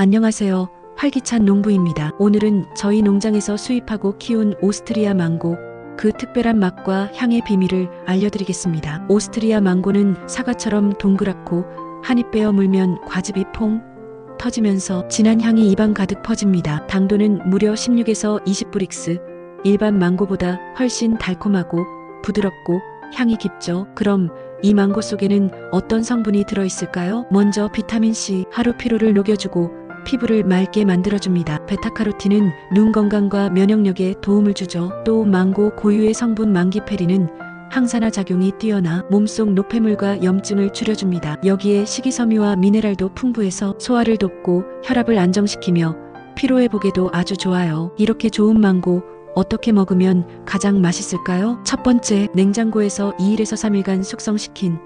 안녕하세요. 활기찬 농부입니다. 오늘은 저희 농장에서 수입하고 키운 오스트리아 망고, 그 특별한 맛과 향의 비밀을 알려드리겠습니다. 오스트리아 망고는 사과처럼 동그랗고 한입 베어 물면 과즙이 퐁 터지면서 진한 향이 입안 가득 퍼집니다. 당도는 무려 16에서 20브릭스, 일반 망고보다 훨씬 달콤하고 부드럽고 향이 깊죠. 그럼 이 망고 속에는 어떤 성분이 들어있을까요? 먼저 비타민C, 하루 피로를 녹여주고 피부를 맑게 만들어줍니다. 베타카로틴은 눈 건강과 면역력에 도움을 주죠. 또 망고 고유의 성분 망기페린은 항산화 작용이 뛰어나 몸속 노폐물과 염증을 줄여줍니다. 여기에 식이섬유와 미네랄도 풍부해서 소화를 돕고 혈압을 안정시키며 피로회복에도 아주 좋아요. 이렇게 좋은 망고 어떻게 먹으면 가장 맛있을까요? 첫 번째, 냉장고에서 2일에서 3일간 숙성시킨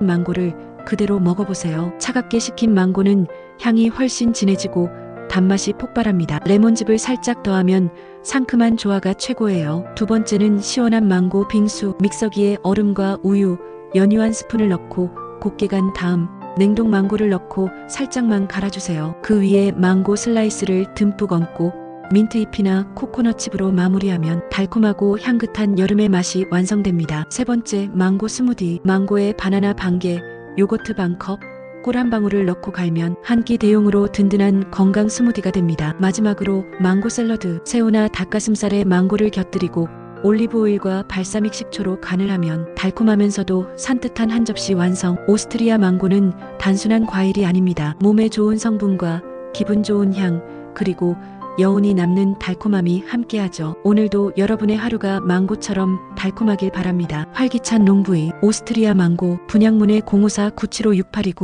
망고를 그대로 먹어보세요. 차갑게 식힌 망고는 향이 훨씬 진해지고 단맛이 폭발합니다. 레몬즙을 살짝 더하면 상큼한 조화가 최고예요. 두 번째는 시원한 망고 빙수 믹서기에 얼음과 우유, 연유 한 스푼을 넣고 곱게 간 다음 냉동 망고를 넣고 살짝만 갈아주세요. 그 위에 망고 슬라이스를 듬뿍 얹고 민트잎이나 코코넛칩으로 마무리하면 달콤하고 향긋한 여름의 맛이 완성됩니다. 세 번째, 망고 스무디. 망고에 바나나 반 개, 요거트 반 컵, 꿀 한 방울을 넣고 갈면 한 끼 대용으로 든든한 건강 스무디가 됩니다. 마지막으로 망고 샐러드. 새우나 닭가슴살에 망고를 곁들이고 올리브 오일과 발사믹 식초로 간을 하면 달콤하면서도 산뜻한 한 접시 완성. 오스트리아 망고는 단순한 과일이 아닙니다. 몸에 좋은 성분과 기분 좋은 향, 그리고 여운이 남는 달콤함이 함께하죠. 오늘도 여러분의 하루가 망고처럼 달콤하길 바랍니다. 활기찬 농부의 오스트리아 망고 분양문의 054-975-6829